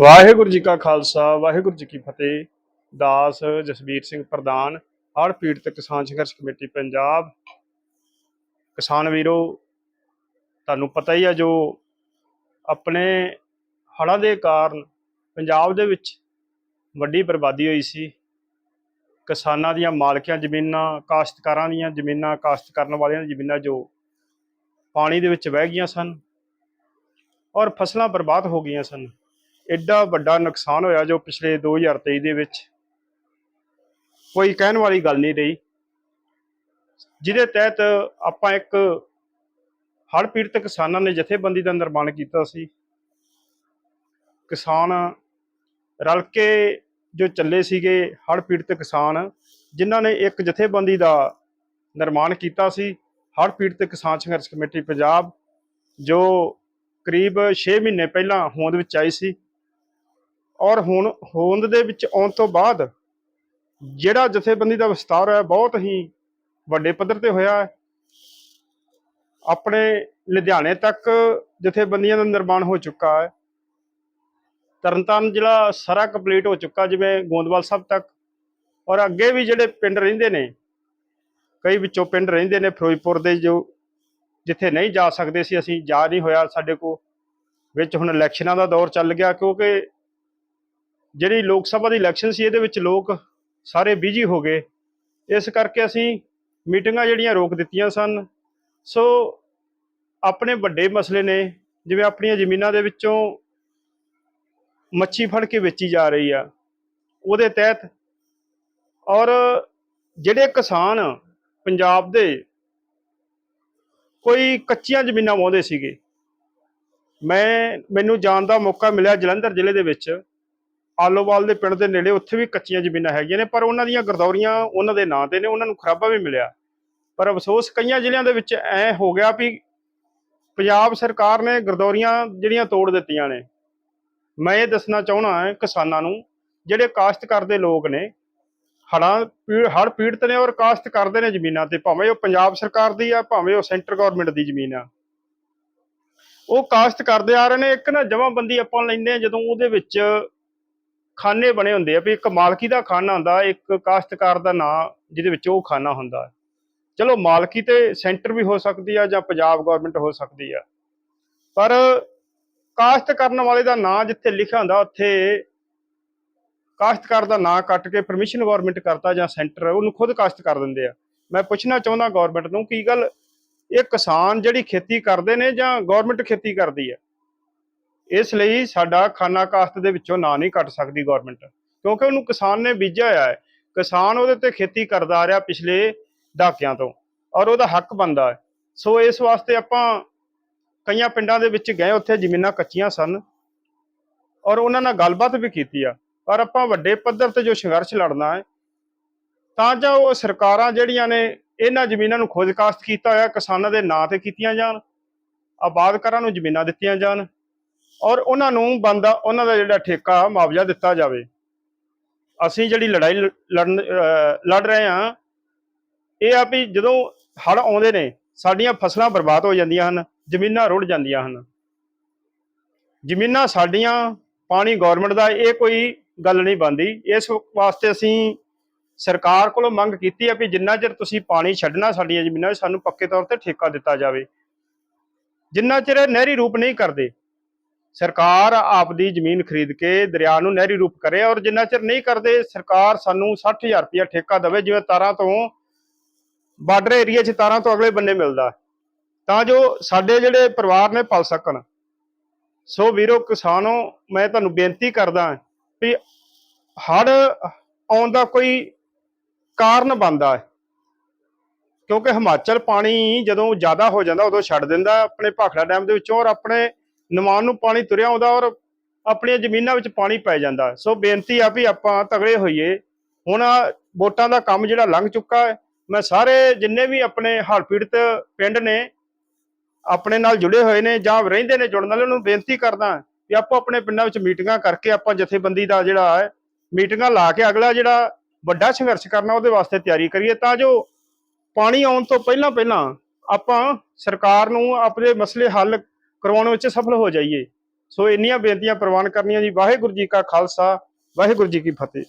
ਵਾਹਿਗੁਰੂ ਜੀ ਕਾ ਖਾਲਸਾ, ਵਾਹਿਗੁਰੂ ਜੀ ਕੀ ਫਤਿਹ। ਦਾਸ ਜਸਵੀਰ ਸਿੰਘ ਪ੍ਰਧਾਨ, ਹੜ੍ਹ ਪੀੜਤ ਕਿਸਾਨ ਸੰਘਰਸ਼ ਕਮੇਟੀ ਪੰਜਾਬ। ਕਿਸਾਨ ਵੀਰੋ, ਤੁਹਾਨੂੰ ਪਤਾ ਹੀ ਆ ਜੋ ਆਪਣੇ ਹੜ੍ਹਾਂ ਦੇ ਕਾਰਨ ਪੰਜਾਬ ਦੇ ਵਿੱਚ ਵੱਡੀ ਬਰਬਾਦੀ ਹੋਈ ਸੀ। ਕਿਸਾਨਾਂ ਦੀਆਂ ਮਾਲਕੀਆਂ ਜ਼ਮੀਨਾਂ, ਕਾਸ਼ਤਕਾਰਾਂ ਦੀਆਂ ਜ਼ਮੀਨਾਂ, ਕਾਸ਼ਤ ਕਰਨ ਵਾਲਿਆਂ ਦੀਆਂ ਜ਼ਮੀਨਾਂ ਜੋ ਪਾਣੀ ਦੇ ਵਿੱਚ ਵਹਿ ਗਈਆਂ ਸਨ ਔਰ ਫਸਲਾਂ ਬਰਬਾਦ ਹੋ ਗਈਆਂ ਸਨ। ਐਡਾ ਵੱਡਾ ਨੁਕਸਾਨ ਹੋਇਆ ਜੋ ਪਿਛਲੇ 2023 ਦੇ ਵਿੱਚ। ਕੋਈ ਕਹਿਣ ਵਾਲੀ ਗੱਲ ਨਹੀਂ ਰਹੀ। ਜਿਹਦੇ ਤਹਿਤ ਆਪਾਂ ਇੱਕ ਹੜ੍ਹ ਪੀੜਤ ਕਿਸਾਨਾਂ ਨੇ ਜਥੇਬੰਦੀ ਦਾ ਨਿਰਮਾਣ ਕੀਤਾ ਸੀ। ਕਿਸਾਨ ਰਲ ਕੇ ਜੋ ਚੱਲੇ ਸੀਗੇ ਹੜ੍ਹ ਪੀੜਤ ਕਿਸਾਨ, ਜਿਨ੍ਹਾਂ ਨੇ ਇੱਕ ਜਥੇਬੰਦੀ ਦਾ ਨਿਰਮਾਣ ਕੀਤਾ ਸੀ। ਹੜ੍ਹ ਪੀੜਤ ਕਿਸਾਨ ਸੰਘਰਸ਼ ਕਮੇਟੀ ਪੰਜਾਬ, ਜੋ ਕਰੀਬ 6 ਮਹੀਨੇ ਪਹਿਲਾਂ ਹੋਂਦ ਵਿੱਚ ਆਈ ਸੀ। ਔਰ ਹੁਣ ਹੋਂਦ ਦੇ ਵਿੱਚ ਆਉਣ ਤੋਂ ਬਾਅਦ ਜਿਹੜਾ ਜਥੇਬੰਦੀ ਦਾ ਵਿਸਤਾਰ ਹੈ ਬਹੁਤ ਹੀ ਵੱਡੇ ਪੱਧਰ ਤੇ ਹੋਇਆ ਹੈ। ਆਪਣੇ ਲੁਧਿਆਣੇ ਤੱਕ ਜਥੇਬੰਦੀਆਂ ਦਾ ਨਿਰਮਾਣ ਹੋ ਚੁੱਕਾ ਹੈ। ਤਰਨਤਾਰਨ ਜ਼ਿਲ੍ਹਾ ਸਾਰਾ ਕੰਪਲੀਟ ਹੋ ਚੁੱਕਾ, ਜਿਵੇਂ ਗੋਂਦਵਾਲ ਸਾਹਿਬ ਤੱਕ। ਔਰ ਅੱਗੇ ਵੀ ਜਿਹੜੇ ਪਿੰਡ ਰਹਿੰਦੇ ਨੇ, ਕਈ ਵਿੱਚੋਂ ਪਿੰਡ ਰਹਿੰਦੇ ਨੇ, ਫਿਰੋਜ਼ਪੁਰ ਦੇ ਜੋ ਜਿੱਥੇ ਨਹੀਂ ਜਾ ਸਕਦੇ ਸੀ, ਅਸੀਂ ਜਾ ਨਹੀਂ ਹੋਇਆ ਸਾਡੇ ਕੋ ਵਿੱਚ ਹੁਣ ਇਲੈਕਸ਼ਨਾਂ ਦਾ ਦੌਰ ਚੱਲ ਗਿਆ, ਕਿਉਂਕਿ ਜਿਹੜੀ ਲੋਕ ਸਭਾ ਦੀ ਇਲੈਕਸ਼ਨ ਸੀ, ਇਹਦੇ ਵਿੱਚ ਲੋਕ ਸਾਰੇ ਬਿਜ਼ੀ ਹੋ ਗਏ। ਇਸ ਕਰਕੇ ਅਸੀਂ ਮੀਟਿੰਗਾਂ ਜਿਹੜੀਆਂ ਰੋਕ ਦਿੱਤੀਆਂ ਸਨ। ਸੋ ਆਪਣੇ ਵੱਡੇ ਮਸਲੇ ਨੇ, ਜਿਵੇਂ ਆਪਣੀਆਂ ਜ਼ਮੀਨਾਂ ਦੇ ਵਿੱਚੋਂ ਮੱਛੀ ਫੜ ਕੇ ਵੇਚੀ ਜਾ ਰਹੀ ਆ। ਉਹਦੇ ਤਹਿਤ ਔਰ ਜਿਹੜੇ ਕਿਸਾਨ ਪੰਜਾਬ ਦੇ ਕੋਈ ਕੱਚੀਆਂ ਜ਼ਮੀਨਾਂ ਵਾਉਂਦੇ ਸੀਗੇ, ਮੈਂ, ਮੈਨੂੰ ਜਾਣ ਦਾ ਮੌਕਾ ਮਿਲਿਆ ਜਲੰਧਰ ਜ਼ਿਲ੍ਹੇ ਦੇ ਵਿੱਚ। ਆਲੋਵਾਲ ਦੇ ਪਿੰਡ ਦੇ ਨੇੜੇ ਉੱਥੇ ਵੀ ਕੱਚੀਆਂ ਜ਼ਮੀਨਾਂ ਹੈਗੀਆਂ ਨੇ, ਪਰ ਉਹਨਾਂ ਦੀਆਂ ਗਰਦੌਰੀਆਂ ਉਹਨਾਂ ਦੇ ਨਾਂ ਤੇ ਨੇ, ਉਹਨਾਂ ਨੂੰ ਖਰਾਬਾ ਵੀ ਮਿਲਿਆ। ਪਰ ਅਫਸੋਸ ਕਈਆਂ ਜ਼ਿਲ੍ਹਿਆਂ ਦੇ ਵਿੱਚ ਐ ਹੋ ਗਿਆ ਵੀ ਪੰਜਾਬ ਸਰਕਾਰ ਨੇ ਗਰਦੌਰੀਆਂ ਜਿਹੜੀਆਂ ਤੋੜ ਦਿੱਤੀਆਂ ਨੇ। ਮੈਂ ਇਹ ਦੱਸਣਾ ਚਾਹਣਾ ਹੈ ਕਿਸਾਨਾਂ ਨੂੰ, ਜਿਹੜੇ ਕਾਸ਼ਤ ਕਰਦੇ ਲੋਕ ਨੇ ਹੜ੍ਹਾਂ ਹੜ ਪੀੜਤ ਨੇ ਔਰ ਕਾਸ਼ਤ ਕਰਦੇ ਨੇ ਜ਼ਮੀਨਾਂ ਤੇ, ਭਾਵੇਂ ਉਹ ਪੰਜਾਬ ਸਰਕਾਰ ਦੀ ਆ, ਭਾਵੇਂ ਉਹ ਸੈਂਟਰ ਗਵਰਨਮੈਂਟ ਦੀ ਜ਼ਮੀਨ ਆ। ਉਹ ਕਾਸ਼ਤ ਕਰਦੇ ਆ ਰਹੇ ਨੇ, ਇੱਕ ਨਾ ਜਮਾਬੰਦੀ ਆਪਾਂ ਲੈਂਦੇ ਆ ਜਦੋਂ ਉਹਦੇ ਵਿੱਚ ਖਾਨੇ ਬਣੇ ਹੁੰਦੇ ਆ ਵੀ ਇੱਕ ਮਾਲਕੀ ਦਾ ਖਾਨਾ ਹੁੰਦਾ, ਇੱਕ ਕਾਸ਼ਤਕਾਰ ਦਾ ਨਾਂ ਜਿਹਦੇ ਵਿੱਚ ਉਹ ਖਾਨਾ ਹੁੰਦਾ। ਚਲੋ ਮਾਲਕੀ ਤੇ ਸੈਂਟਰ ਵੀ ਹੋ ਸਕਦੀ ਆ ਜਾਂ ਪੰਜਾਬ ਗਵਰਨਮੈਂਟ ਹੋ ਸਕਦੀ ਆ। ਪਰ ਕਾਸ਼ਤ ਕਰਨ ਵਾਲੇ ਦਾ ਨਾਂ ਜਿੱਥੇ ਲਿਖਿਆ ਹੁੰਦਾ, ਉੱਥੇ ਕਾਸ਼ਤਕਾਰ ਦਾ ਨਾਂ ਕੱਟ ਕੇ ਪਰਮਿਸ਼ਨ ਗਵਰਨਮੈਂਟ ਕਰਤਾ ਜਾਂ ਸੈਂਟਰ, ਉਹਨੂੰ ਖੁਦ ਕਾਸ਼ਤ ਕਰ ਦਿੰਦੇ ਆ। ਮੈਂ ਪੁੱਛਣਾ ਚਾਹੁੰਦਾ ਗਵਰਨਮੈਂਟ ਨੂੰ, ਕੀ ਗੱਲ ਇਹ ਕਿਸਾਨ ਜਿਹੜੀ ਖੇਤੀ ਕਰਦੇ ਨੇ ਜਾਂ ਗਵਰਨਮੈਂਟ ਖੇਤੀ ਕਰਦੀ ਹੈ ਇਸ ਲਈ ਸਾਡਾ ਖਾਨਾ ਕਾਸ਼ਤ ਦੇ ਵਿੱਚੋਂ ਨਾਂ ਨਹੀਂ ਕੱਟ ਸਕਦੀ ਗਵਰਨਮੈਂਟ ਕਿਉਂਕਿ ਉਹਨੂੰ ਕਿਸਾਨ ਨੇ ਬੀਜਿਆ ਹੋਇਆ ਹੈ। ਕਿਸਾਨ ਉਹਦੇ ਤੇ ਖੇਤੀ ਕਰਦਾ ਆ ਰਿਹਾ ਪਿਛਲੇ ਦਹਾਕਿਆਂ ਤੋਂ ਔਰ ਉਹਦਾ ਹੱਕ ਬਣਦਾ ਹੈ। ਸੋ ਇਸ ਵਾਸਤੇ ਆਪਾਂ ਕਈਆਂ ਪਿੰਡਾਂ ਦੇ ਵਿੱਚ ਗਏ, ਉੱਥੇ ਜ਼ਮੀਨਾਂ ਕੱਚੀਆਂ ਸਨ ਔਰ ਉਹਨਾਂ ਨਾਲ ਗੱਲਬਾਤ ਵੀ ਕੀਤੀ ਆ। ਪਰ ਆਪਾਂ ਵੱਡੇ ਪੱਧਰ ਤੇ ਜੋ ਸੰਘਰਸ਼ ਲੜਨਾ ਹੈ, ਤਾਂ ਜੋ ਉਹ ਸਰਕਾਰਾਂ ਜਿਹੜੀਆਂ ਨੇ ਇਹਨਾਂ ਜ਼ਮੀਨਾਂ ਨੂੰ ਖੋਜ ਕੀਤਾ ਹੋਇਆ ਕਿਸਾਨਾਂ ਦੇ ਨਾਂ ਤੇ ਕੀਤੀਆਂ ਜਾਣ, ਆਬਾਦਕਾਰਾਂ ਨੂੰ ਜ਼ਮੀਨਾਂ ਦਿੱਤੀਆਂ ਜਾਣ ਔਰ ਉਹਨਾਂ ਨੂੰ ਬੰਦਾ, ਉਹਨਾਂ ਦਾ ਜਿਹੜਾ ਠੇਕਾ, ਮੁਆਵਜ਼ਾ ਦਿੱਤਾ ਜਾਵੇ। ਅਸੀਂ ਜਿਹੜੀ ਲੜਾਈ ਲੜਨ ਲੜ ਰਹੇ ਹਾਂ, ਇਹ ਆ ਵੀ ਜਦੋਂ ਹੜ੍ਹ ਆਉਂਦੇ ਨੇ, ਸਾਡੀਆਂ ਫਸਲਾਂ ਬਰਬਾਦ ਹੋ ਜਾਂਦੀਆਂ ਹਨ, ਜ਼ਮੀਨਾਂ ਰੁੜ ਜਾਂਦੀਆਂ ਹਨ। ਜ਼ਮੀਨਾਂ ਸਾਡੀਆਂ, ਪਾਣੀ ਗਵਰਨਮੈਂਟ ਦਾ, ਇਹ ਕੋਈ ਗੱਲ ਨਹੀਂ ਬਣਦੀ। ਇਸ ਵਾਸਤੇ ਅਸੀਂ ਸਰਕਾਰ ਕੋਲੋਂ ਮੰਗ ਕੀਤੀ ਹੈ ਵੀ ਜਿੰਨਾ ਚਿਰ ਤੁਸੀਂ ਪਾਣੀ ਛੱਡਣਾ ਸਾਡੀਆਂ ਜ਼ਮੀਨਾਂ, ਸਾਨੂੰ ਪੱਕੇ ਤੌਰ ਤੇ ਠੇਕਾ ਦਿੱਤਾ ਜਾਵੇ। ਜਿੰਨਾ ਚਿਰ ਨਹਿਰੀ ਰੂਪ ਨਹੀਂ ਕਰਦੇ ਸਰਕਾਰ ਆਪਦੀ ਜ਼ਮੀਨ ਖਰੀਦ ਕੇ ਦਰਿਆ ਨੂੰ ਨਹਿਰੀ ਰੂਪ ਕਰੇ ਔਰ ਜਿੰਨਾ ਚਿਰ ਨਹੀਂ ਕਰਦੇ, ਸਰਕਾਰ ਸਾਨੂੰ 60000 ਰੁਪਇਆ ਠੇਕਾ ਦੇਵੇ, ਜਿਵੇਂ ਤਾਰਾਂ ਤੋਂ ਬਾਰਡਰ ਏਰੀਆ 'ਚ ਤਾਰਾਂ ਤੋਂ ਅਗਲੇ ਬੰਨੇ ਮਿਲਦਾ। ਤਾਂ ਜੋ ਸਾਡੇ ਜਿਹੜੇ ਪਰਿਵਾਰ ਨੇ ਪਲ ਸਕਣ। ਸੋ ਵੀਰੋ, ਕਿਸਾਨੋ, ਮੈਂ ਤੁਹਾਨੂੰ ਬੇਨਤੀ ਕਰਦਾ ਵੀ ਹੜ ਆਉਣ ਦਾ ਕੋਈ ਕਾਰਨ ਬਣਦਾ ਹੈ। ਕਿਉਂਕਿ ਹਿਮਾਚਲ ਪਾਣੀ ਜਦੋਂ ਜ਼ਿਆਦਾ ਹੋ ਜਾਂਦਾ, ਉਦੋਂ ਛੱਡ ਦਿੰਦਾ, ਆਪਣੇ ਭਾਖੜਾ ਡੈਮ ਦੇ ਵਿੱਚੋਂ ਔਰ ਆਪਣੇ ਨਿਮਾਨ ਨੂੰ ਪਾਣੀ ਤੁਰਿਆ ਆਉਂਦਾ ਔਰ ਆਪਣੀਆਂ ਜ਼ਮੀਨਾਂ ਵਿੱਚ ਪਾਣੀ ਪੈ ਜਾਂਦਾ। ਸੋ ਬੇਨਤੀ ਆ ਵੀ ਆਪਾਂ ਤਗੜੇ ਹੋਈਏ। ਹੁਣ ਵੋਟਾਂ ਦਾ ਕੰਮ ਜਿਹੜਾ ਲੰਘ ਚੁੱਕਾ ਹੈ। ਮੈਂ ਸਾਰੇ ਜਿੰਨੇ ਵੀ ਆਪਣੇ ਹੜ੍ਹ ਪੀੜਤ ਪਿੰਡ ਨੇ, ਆਪਣੇ ਨਾਲ ਜੁੜੇ ਹੋਏ ਨੇ ਜਾਂ ਰਹਿੰਦੇ ਨੇ ਜੁੜਨ ਵਾਲੇ, ਉਹਨਾਂ ਨੂੰ ਬੇਨਤੀ ਕਰਦਾ ਕਿ ਆਪੋ ਆਪਣੇ ਪਿੰਡਾਂ ਵਿੱਚ ਮੀਟਿੰਗਾਂ ਕਰਕੇ ਆਪਾਂ ਜਥੇਬੰਦੀ ਦਾ ਜਿਹੜਾ ਹੈ, ਮੀਟਿੰਗਾਂ ਲਾ ਕੇ ਅਗਲਾ ਜਿਹੜਾ ਵੱਡਾ ਸੰਘਰਸ਼ ਕਰਨਾ ਉਹਦੇ ਵਾਸਤੇ ਤਿਆਰੀ ਕਰੀਏ ਤਾਂ ਜੋ ਪਾਣੀ ਆਉਣ ਤੋਂ ਪਹਿਲਾਂ ਪਹਿਲਾਂ ਆਪਾਂ ਸਰਕਾਰ ਨੂੰ ਆਪਣੇ ਮਸਲੇ ਹੱਲ ਕਰਵਾਉਣ ਵਿੱਚ ਸਫਲ ਹੋ ਜਾਈਏ। ਸੋ ਇੰਨੀਆਂ ਬੇਨਤੀਆਂ ਪ੍ਰਵਾਨ ਕਰਨੀਆਂ ਜੀ। ਵਾਹਿਗੁਰੂ ਜੀ ਕਾ ਖਾਲਸਾ, ਵਾਹਿਗੁਰੂ ਜੀ ਕੀ ਫਤਿਹ।